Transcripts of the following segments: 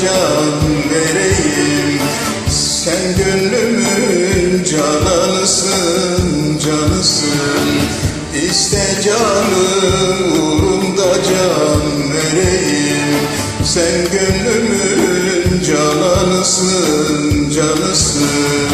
can vereyim. Sen gönlümün cananısın, canısın. İşte canım uğrunda can vereyim. Sen gönlümün cananısın, canısın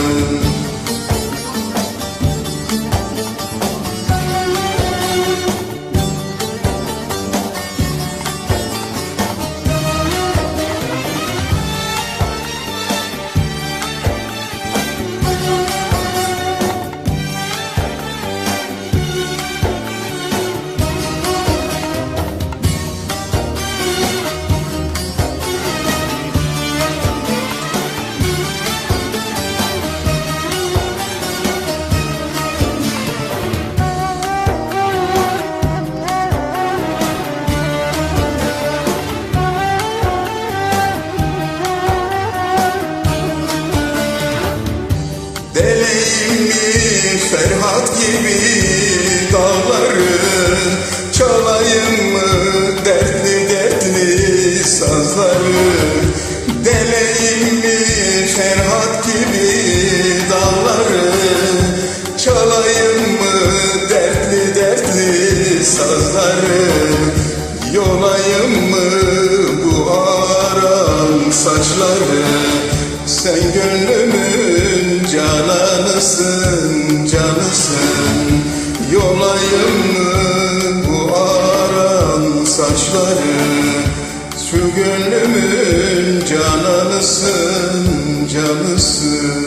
Deleyim mi Ferhat gibi dağları Çalayım mı? Dertli dertli sazları Deleyim mi? Ferhat gibi dağları Çalayım mı? Dertli dertli sazları Yolayım mı? Bu aran saçları Sen gönlümün cananısın, canısın. Yolayım mı bu aran saçları? Şu gönlümün cananısın, canısın